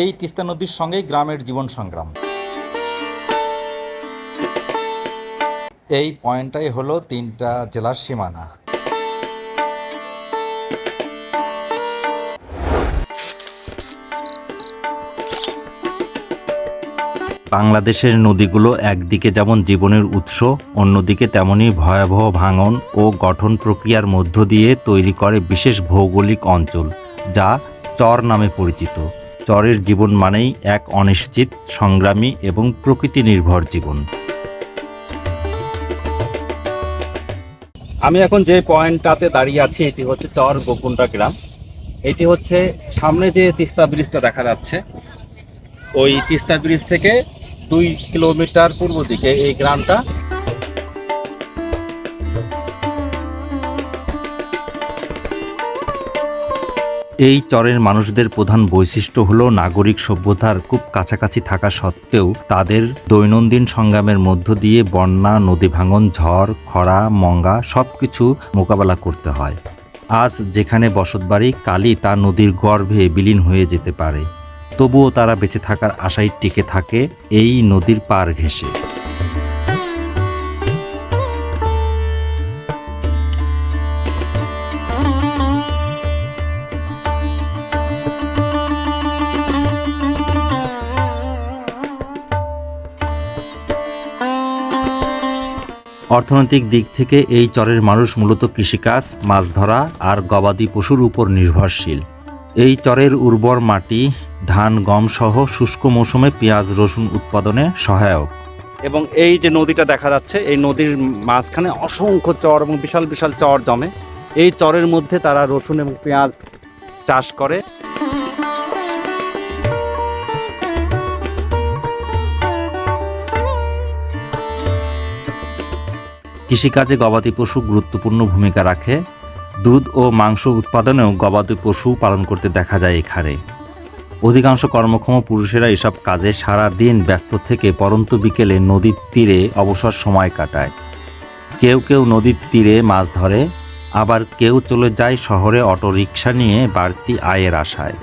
এই তিস্তা নদীর সঙ্গেই গ্রামের জীবন সংগ্রাম। এই পয়েন্টটাই হলো তিনটা জেলার সীমানা। বাংলাদেশের নদীগুলো একদিকে যেমন জীবনের উৎস, অন্যদিকে তেমনই ভয়াবহ ভাঙন ও গঠন প্রক্রিয়ার মধ্য দিয়ে তৈরি করে বিশেষ ভৌগোলিক অঞ্চল, যা চর নামে পরিচিত। চরের জীবন মানেই এক অনিশ্চিত, সংগ্রামী এবং প্রকৃতি নির্ভর জীবন। আমি এখন যে পয়েন্টটাতে দাঁড়িয়ে আছি, এটি হচ্ছে চর গোকুন্ডা গ্রাম। এটি হচ্ছে সামনে যে তিস্তা ব্রিজটা দেখা যাচ্ছে, ওই তিস্তা ব্রিজ থেকে দুই কিলোমিটার পূর্ব দিকে এই গ্রামটা। এই চরের মানুষদের প্রধান বৈশিষ্ট্য হল নাগরিক সভ্যতার খুব কাছাকাছি থাকা সত্ত্বেও তাদের দৈনন্দিন সংগ্রামের মধ্য দিয়ে বন্যা, নদী ভাঙন, ঝড়, খরা, মঙ্গা সব কিছু মোকাবেলা করতে হয়। আজ যেখানে বসতবাড়ি কালই তা নদীর গর্ভে বিলীন হয়ে যেতে পারে। তবুও তারা বেঁচে থাকার আশায় টিকে থাকে এই নদীর পার ঘেঁষে। অর্থনৈতিক দিক থেকে এই চরের মানুষ মূলত কৃষিকাজ, মাছ ধরা আর গবাদি পশুর উপর নির্ভরশীল। এই চরের উর্বর মাটি, ধান, গম সহ শুষ্ক মৌসুমে পেঁয়াজ, রসুন উৎপাদনে সহায়ক। এবং এই যে নদীটা দেখা যাচ্ছে, এই নদীর মাঝখানে অসংখ্য চর এবং বিশাল বিশাল চর জমে। এই চরের মধ্যে তারা রসুন এবং পেঁয়াজ চাষ করে। কৃষিকাজে গবাদি পশু গুরুত্বপূর্ণ ভূমিকা রাখে। দুধ ও মাংস উৎপাদনেও গবাদি পশু পালন করতে দেখা যায় এখানে। অধিকাংশ কর্মক্ষম পুরুষেরা এসব কাজে সারা দিন ব্যস্ত থেকে পরন্তু বিকেলে নদীর তীরে অবসর সময় কাটায়। কেউ কেউ নদীর তীরে মাছ ধরে, আবার কেউ চলে যায় শহরে অটোরিকশা নিয়ে বাড়তি আয়ের আশায়।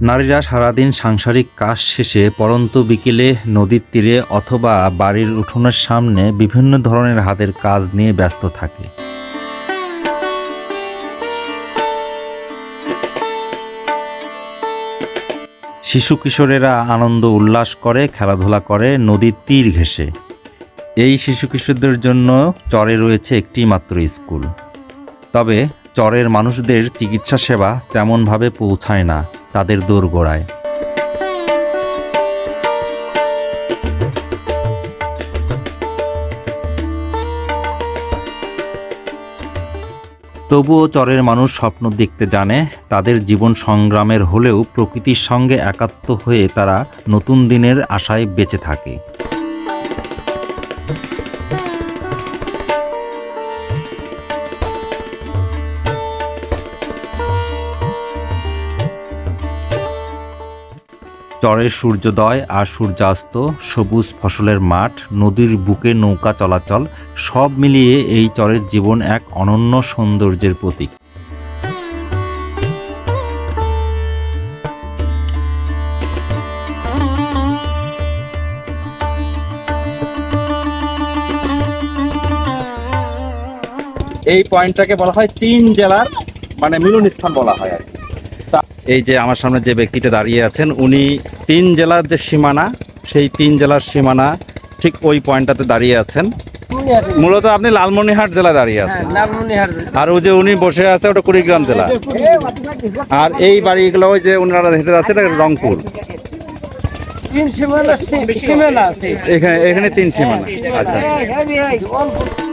নারীরা সারাদিন সাংসারিক কাজ শেষে পরন্ত বিকেলে নদীর তীরে অথবা বাড়ির উঠোনের সামনে বিভিন্ন ধরনের হাতের কাজ নিয়ে ব্যস্ত থাকে। শিশু কিশোরেরা আনন্দ উল্লাস করে, খেলাধুলা করে, নদীর তীর ঘেঁষে। এই শিশু কিশোরদের জন্য চরে রয়েছে একটি মাত্র স্কুল। তবে চরের মানুষদের চিকিৎসা সেবা তেমনভাবে পৌঁছায় না তাদের দোরগোড়ায়। তবুও চরের মানুষ স্বপ্ন দেখতে জানে, তাদের জীবন সংগ্রামের হলেও প্রকৃতির সঙ্গে একাত্ম হয়ে তারা নতুন দিনের আশায় বেঁচে থাকে। চরের সূর্যোদয় আর সূর্যাস্ত, সবুজ ফসলের মাঠ, নদীর বুকে নৌকা চলাচল, সব মিলিয়ে এই চরের জীবন এক অনন্য সৌন্দর্যের প্রতীক। এই পয়েন্টটাকে বলা হয় তিন জেলার মানে মিলন স্থান বলা হয় আর কি। এই যে আমার সামনে যে ব্যক্তিটা দাঁড়িয়ে আছেন উনি তিন জেলার যে সীমানা সেই তিন জেলার সীমানা ঠিক ওই পয়েন্টটাতে দাঁড়িয়ে আছেন মূলত আপনি লালমনিরহাট জেলা দাঁড়িয়ে আছেন আর ওই যে উনি বসে আছে ওটা কুড়িগ্রাম জেলা আর এই বাড়িগুলো ওই যে ওনারা হেঁটে যাচ্ছে এটা রংপুর এখানে এখানে তিন সীমানা আচ্ছা হ্যাঁ, হ্যাঁ, হ্যাঁ।